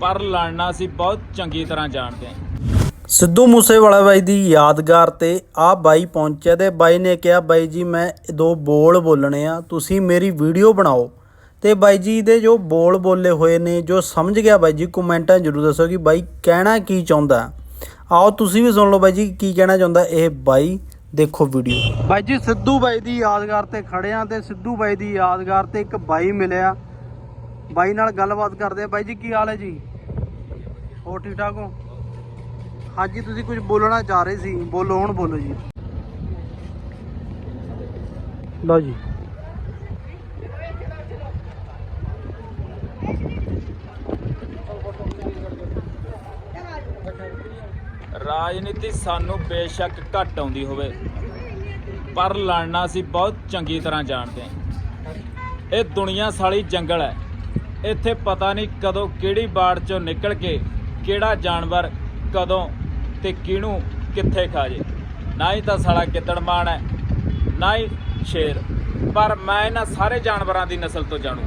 ਪਰ ਲੜਨਾ ਅਸੀਂ ਬਹੁਤ ਚੰਗੀ ਤਰ੍ਹਾਂ ਜਾਣਦੇ ਹਾਂ। ਸਿੱਧੂ ਮੂਸੇਵਾਲਾ ਬਾਈ ਦੀ ਯਾਦਗਾਰ ਤੇ ਆ ਬਾਈ ਪਹੁੰਚਿਆ ਤੇ ਬਾਈ ਨੇ ਕਿਹਾ ਬਾਈ ਜੀ ਮੈਂ ਦੋ ਬੋਲ ਬੋਲਣੇ ਆ ਤੁਸੀਂ ਮੇਰੀ ਵੀਡੀਓ ਬਣਾਓ। ਤੇ ਬਾਈ ਜੀ ਦੇ ਜੋ ਬੋਲ ਬੋਲੇ ਹੋਏ ਨੇ ਜੋ ਸਮਝ ਗਿਆ ਬਾਈ ਜੀ ਕਮੈਂਟਾਂ ਜ਼ਰੂਰ ਦੱਸੋ ਕਿ ਬਾਈ ਕਹਿਣਾ ਕੀ ਚਾਹੁੰਦਾ। ਆਓ ਤੁਸੀਂ ਵੀ ਸੁਣ ਲਓ ਬਾਈ ਜੀ ਕੀ ਕਹਿਣਾ ਚਾਹੁੰਦਾ ਇਹ ਬਾਈ ਦੇਖੋ ਵੀਡੀਓ। ਬਾਈ ਜੀ ਸਿੱਧੂ ਬਾਈ ਦੀ ਯਾਦਗਾਰ ਤੇ ਖੜੇ ਆ ਤੇ ਸਿੱਧੂ ਬਾਈ ਦੀ ਯਾਦਗਾਰ ਤੇ ਇੱਕ ਬਾਈ ਮਿਲਿਆ। ਬਾਈ ਨਾਲ ਗੱਲਬਾਤ ਕਰਦੇ ਆ। ਬਾਈ ਜੀ ਕੀ ਹਾਲ ਹੈ ਜੀ? ਹੋਰ ਠੀਕ ਠਾਕ ਹੋ? ਹਾਂਜੀ, ਤੁਸੀਂ ਕੁਝ ਬੋਲਣਾ ਚਾਹ ਰਹੇ ਸੀ। ਬੋਲੋ, ਹੁਣ ਬੋਲੋ ਜੀ। ਲਓ ਜੀ। ਰਾਜਨੀਤੀ ਸਾਨੂੰ ਬੇਸ਼ੱਕ ਘੱਟ ਆਉਂਦੀ ਹੋਵੇ, ਪਰ ਲੜਨਾ ਅਸੀਂ ਬਹੁਤ ਚੰਗੀ ਤਰ੍ਹਾਂ ਜਾਣਦੇ ਹਾਂ। ਇਹ ਦੁਨੀਆ ਸਾਲੀ ਜੰਗਲ ਹੈ। ਇੱਥੇ ਪਤਾ ਨਹੀਂ ਕਦੋਂ ਕਿਹੜੀ ਬਾੜ ਚੋਂ ਨਿਕਲ ਕੇ ਕਿਹੜਾ ਜਾਨਵਰ ਕਦੋਂ ਤੇ ਕਿਹਨੂੰ ਕਿੱਥੇ ਖਾ ਜੇ। ਨਾ ਹੀ ਤਾਂ ਸਾਲਾ ਗਿੱਦੜਮਾਨ ਹੈ, ਨਾ ਹੀ ਸ਼ੇਰ। ਪਰ ਮੈਂ ਇਹਨਾਂ ਸਾਰੇ ਜਾਨਵਰਾਂ ਦੀ ਨਸਲ ਤੋਂ ਜਾਣੂ।